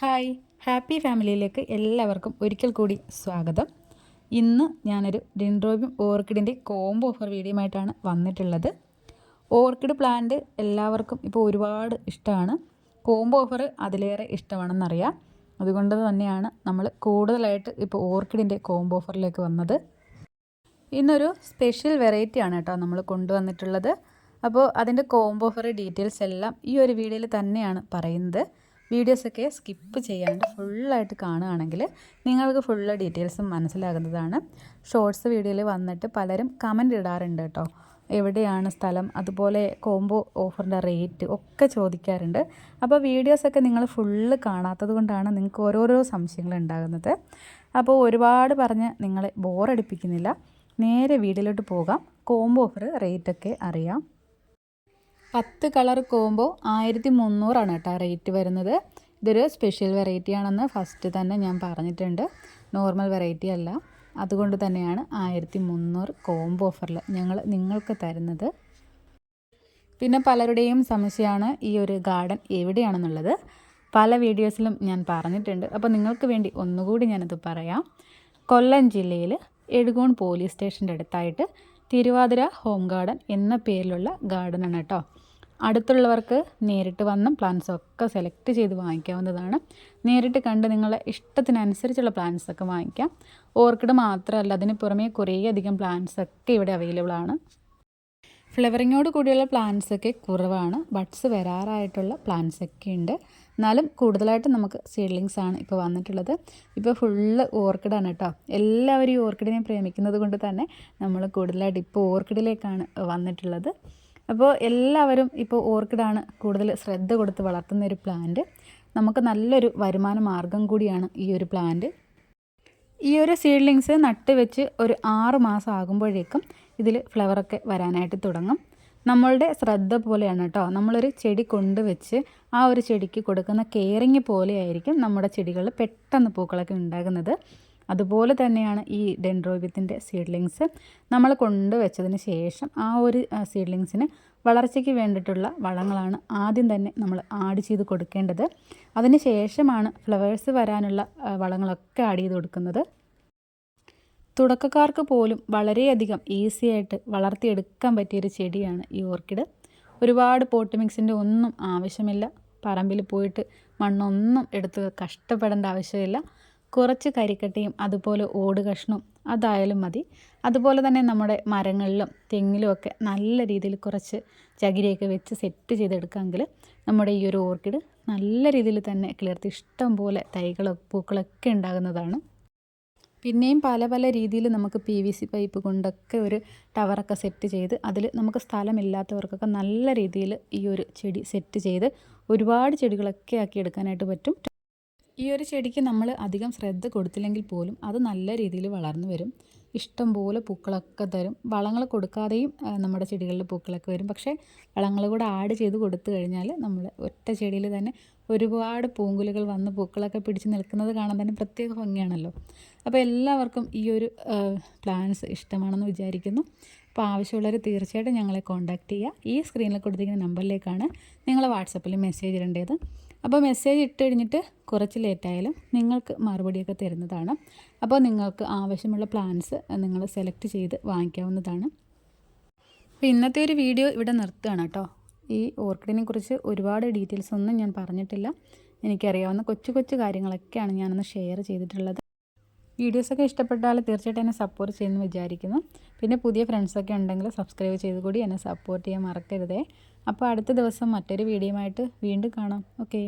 Hi. Happy ഫാമിലിയിലേക്ക് എല്ലാവർക്കും ഒരിക്കൽ കൂടി സ്വാഗതം. ഇന്ന് ഞാനൊരു ഡിൻഡ്രോബിയം ഓർക്കിഡിന്റെ കോംബോ ഓഫർ വീഡിയോയുമായിട്ടാണ് വന്നിട്ടുള്ളത്. ഓർക്കിഡ് പ്ലാന്റ് എല്ലാവർക്കും ഇപ്പോൾ ഒരുപാട് ഇഷ്ടമാണ്. കോംബോ ഓഫർ അതിലേറെ ഇഷ്ടമാണെന്നറിയാം. അതുകൊണ്ട് തന്നെയാണ് നമ്മൾ കൂടുതലായിട്ട് ഇപ്പോൾ ഓർക്കിഡിന്റെ കോംബോ ഓഫറിലേക്ക് വന്നത്. ഇന്നൊരു സ്പെഷ്യൽ വെറൈറ്റി ആണ് കേട്ടോ നമ്മൾ കൊണ്ടുവന്നിട്ടുള്ളത്. അപ്പോൾ അതിന്റെ കോംബോ ഓഫർ ഡീറ്റെയിൽസ് എല്ലാം ഈ ഒരു വീഡിയോയിൽ തന്നെയാണ് പറയുന്നത്. വീഡിയോസൊക്കെ സ്കിപ്പ് ചെയ്യാണ്ട് ഫുള്ളായിട്ട് കാണുകയാണെങ്കിൽ നിങ്ങൾക്ക് ഫുള്ള് ഡീറ്റെയിൽസും മനസ്സിലാകുന്നതാണ്. ഷോർട്സ് വീഡിയോയിൽ വന്നിട്ട് പലരും കമന്റ് ഇടാറുണ്ട് കേട്ടോ. എവിടെയാണ് സ്ഥലം? അതുപോലെ കോംബോ ഓഫറിന്റെ റേറ്റ് ഒക്കെ ചോദിക്കാറുണ്ട്. അപ്പോൾ വീഡിയോസൊക്കെ നിങ്ങൾ ഫുള്ള് കാണാത്തത് കൊണ്ടാണ് നിങ്ങൾക്ക് ഓരോരോ സംശയങ്ങൾ ഉണ്ടാകുന്നത്. അപ്പോൾ ഒരുപാട് പറഞ്ഞ് നിങ്ങളെ ബോറടിപ്പിക്കുന്നില്ല. നേരെ വീഡിയോയിലോട്ട് പോകാം. കോംബോ ഓഫർ റേറ്റൊക്കെ അറിയാം. പത്ത് കളർ കോംബോ ആയിരത്തി മുന്നൂറാണ് കേട്ടോ റേറ്റ് വരുന്നത്. ഇതൊരു സ്പെഷ്യൽ വെറൈറ്റി ആണെന്ന് ഫസ്റ്റ് തന്നെ ഞാൻ പറഞ്ഞിട്ടുണ്ട്. നോർമൽ വെറൈറ്റി അല്ല. അതുകൊണ്ട് തന്നെയാണ് ആയിരത്തി മുന്നൂറ് കോംബോ ഓഫറിൽ ഞങ്ങൾ നിങ്ങൾക്ക് തരുന്നത്. പിന്നെ പലരുടെയും സംശയമാണ് ഈ ഒരു ഗാർഡൻ എവിടെയാണെന്നുള്ളത്. പല വീഡിയോസിലും ഞാൻ പറഞ്ഞിട്ടുണ്ട്. അപ്പോൾ നിങ്ങൾക്ക് വേണ്ടി ഒന്നുകൂടി ഞാനത് പറയാം. കൊല്ലം ജില്ലയിൽ എഴുകോൺ പോലീസ് സ്റ്റേഷന്റെ അടുത്തായിട്ട് തിരുവാതിര ഹോം ഗാർഡൻ എന്ന പേരിലുള്ള ഗാർഡനാണ് കേട്ടോ. അടുത്തുള്ളവർക്ക് നേരിട്ട് വന്നും ഒക്കെ സെലക്ട് ചെയ്ത് വാങ്ങിക്കാവുന്നതാണ്. നേരിട്ട് കണ്ട് നിങ്ങളെ ഇഷ്ടത്തിനനുസരിച്ചുള്ള പ്ലാന്റ്സ് ഒക്കെ വാങ്ങിക്കാം. ഓർക്കിഡ് മാത്രമല്ല അതിന് പുറമേ കുറേയധികം പ്ലാന്റ്സ് ഒക്കെ ഇവിടെ അവൈലബിൾ ആണ്. ഫ്ലവറിങ്ങോട് കൂടിയുള്ള പ്ലാന്റ്സ് ഒക്കെ കുറവാണ്. ബഡ്സ് വരാറായിട്ടുള്ള പ്ലാന്റ്സ് ഒക്കെ ഉണ്ട്. എന്നാലും കൂടുതലായിട്ട് നമുക്ക് സീഡ്ലിങ്സ് ആണ് ഇപ്പോൾ വന്നിട്ടുള്ളത്. ഇപ്പോൾ ഫുള്ള് ഓർക്കിഡാണ് കേട്ടോ എല്ലാവരും ഈ ഓർക്കിഡിനെ പ്രേമിക്കുന്നത് കൊണ്ട് തന്നെ നമ്മൾ കൂടുതലായിട്ട് ഇപ്പോൾ ഓർക്കിഡിലേക്കാണ് വന്നിട്ടുള്ളത്. അപ്പോൾ എല്ലാവരും ഇപ്പോൾ ഓർക്കിഡാണ് കൂടുതൽ ശ്രദ്ധ കൊടുത്ത് വളർത്തുന്ന ഒരു പ്ലാന്റ് നമുക്ക് നല്ലൊരു വരുമാന മാർഗം കൂടിയാണ് ഈ ഒരു പ്ലാന്റ് ഈ ഒരു സീഡ്ലിങ്സ് നട്ടുവെച്ച് ഒരു ആറ് മാസം ആകുമ്പോഴേക്കും ഇതിൽ ഫ്ലവറൊക്കെ വരാനായിട്ട് തുടങ്ങും. നമ്മളുടെ ശ്രദ്ധ പോലെയാണ് കേട്ടോ. നമ്മളൊരു ചെടി കൊണ്ടുവച്ച് ആ ഒരു ചെടിക്ക് കൊടുക്കുന്ന കെയറിങ് പോലെയായിരിക്കും നമ്മുടെ ചെടികൾ പെട്ടെന്ന് പൂക്കളൊക്കെ ഉണ്ടാകുന്നത്. അതുപോലെ തന്നെയാണ് ഈ ഡെൻഡ്രോബിയത്തിന്റെ സീഡ്ലിങ്സ് നമ്മൾ കൊണ്ടുവച്ചതിന് ശേഷം ആ ഒരു സീഡ്ലിങ്സിന് വളർച്ചയ്ക്ക് വേണ്ടിയിട്ടുള്ള വളങ്ങളാണ് ആദ്യം തന്നെ നമ്മൾ ആഡ് ചെയ്ത് കൊടുക്കേണ്ടത്. അതിന് ശേഷമാണ് ഫ്ലവേഴ്സ് വരാനുള്ള വളങ്ങളൊക്കെ ആഡ് ചെയ്ത് കൊടുക്കുന്നത്. തുടക്കക്കാർക്ക് പോലും വളരെയധികം ഈസി ആയിട്ട് വളർത്തിയെടുക്കാൻ പറ്റിയൊരു ചെടിയാണ് ഈ ഓർക്കിഡ് ഒരുപാട് പോട്ട് മിക്സിന്റെ ഒന്നും ആവശ്യമില്ല. പറമ്പിൽ പോയിട്ട് മണ്ണൊന്നും എടുത്ത് കഷ്ടപ്പെടേണ്ട ആവശ്യമില്ല. കുറച്ച് കരിക്കട്ടയും അതുപോലെ ഓട് കഷ്ണവും അതായാലും മതി. അതുപോലെ തന്നെ നമ്മുടെ മരങ്ങളിലും തെങ്ങിലും ഒക്കെ നല്ല രീതിയിൽ കുറച്ച് ചകിരിയൊക്കെ വെച്ച് സെറ്റ് ചെയ്തെടുക്കാമെങ്കിൽ നമ്മുടെ ഈ ഒരു ഓർക്കിഡ് നല്ല രീതിയിൽ തന്നെ കിളിർത്ത് ഇഷ്ടം പോലെ തൈകളോ പൂക്കളൊക്കെ ഉണ്ടാകുന്നതാണ്. പിന്നെയും പല പല രീതിയിൽ നമുക്ക് പി വി സി പൈപ്പ് കൊണ്ടൊക്കെ ഒരു ടവറൊക്കെ സെറ്റ് ചെയ്ത് അതിൽ നമുക്ക് സ്ഥലമില്ലാത്തവർക്കൊക്കെ നല്ല രീതിയിൽ ഈ ഒരു ചെടി സെറ്റ് ചെയ്ത് ഒരുപാട് ചെടികളൊക്കെ ആക്കി എടുക്കാനായിട്ട് പറ്റും. ഈ ഒരു ചെടിക്ക് നമ്മൾ അധികം ശ്രദ്ധ കൊടുത്തില്ലെങ്കിൽ പോലും അത് നല്ല രീതിയിൽ വളർന്നു വരും. ഇഷ്ടം പോലെ പൂക്കളൊക്കെ തരും. വളങ്ങൾ കൊടുക്കാതെയും നമ്മുടെ ചെടികളിൽ പൂക്കളൊക്കെ വരും. പക്ഷേ വളങ്ങൾ കൂടെ ആഡ് ചെയ്ത് കൊടുത്തു കഴിഞ്ഞാൽ നമ്മൾ ഒറ്റ ചെടിയിൽ തന്നെ ഒരുപാട് പൂങ്കുലുകൾ വന്ന് പൂക്കളൊക്കെ പിടിച്ച് നിൽക്കുന്നത് കാണാൻ തന്നെ പ്രത്യേക ഭംഗിയാണല്ലോ. അപ്പോൾ എല്ലാവർക്കും ഈ ഒരു പ്ലാന്റ്സ് ഇഷ്ടമാണെന്ന് വിചാരിക്കുന്നു. അപ്പോൾ ആവശ്യമുള്ളവർ തീർച്ചയായിട്ടും ഞങ്ങളെ കോൺടാക്റ്റ് ചെയ്യുക. ഈ സ്ക്രീനിൽ കൊടുത്തിരിക്കുന്ന നമ്പറിലേക്കാണ് നിങ്ങൾ വാട്സപ്പിൽ മെസ്സേജ് ഇടേണ്ടത്. അപ്പോൾ മെസ്സേജ് ഇട്ട് കഴിഞ്ഞിട്ട് കുറച്ച് ലേറ്റായാലും നിങ്ങൾക്ക് മറുപടിയൊക്കെ തരുന്നതാണ്. അപ്പോൾ നിങ്ങൾക്ക് ആവശ്യമുള്ള പ്ലാൻസ് നിങ്ങൾ സെലക്ട് ചെയ്ത് വാങ്ങിക്കാവുന്നതാണ്. അപ്പോൾ ഇന്നത്തെ ഒരു വീഡിയോ ഇവിടെ നിർത്തുകയാണ് കേട്ടോ. ഈ ഓർക്കിഡിനെ കുറിച്ച് ഒരുപാട് ഡീറ്റെയിൽസ് ഒന്നും ഞാൻ പറഞ്ഞിട്ടില്ല. എനിക്കറിയാവുന്ന കൊച്ചു കൊച്ചു കാര്യങ്ങളൊക്കെയാണ് ഞാനൊന്ന് ഷെയർ ചെയ്തിട്ടുള്ളത്. വീഡിയോസൊക്കെ ഇഷ്ടപ്പെട്ടാൽ തീർച്ചയായിട്ടും എന്നെ സപ്പോർട്ട് ചെയ്യുമെന്ന് വിചാരിക്കുന്നു. പിന്നെ പുതിയ ഫ്രണ്ട്സൊക്കെ ഉണ്ടെങ്കിൽ സബ്സ്ക്രൈബ് ചെയ്ത് കൂടി എന്നെ സപ്പോർട്ട് ചെയ്യാൻ മറക്കരുതേ. അപ്പോൾ അടുത്ത ദിവസം മറ്റൊരു വീഡിയോ ആയിട്ട് വീണ്ടും കാണാം. ഓക്കേ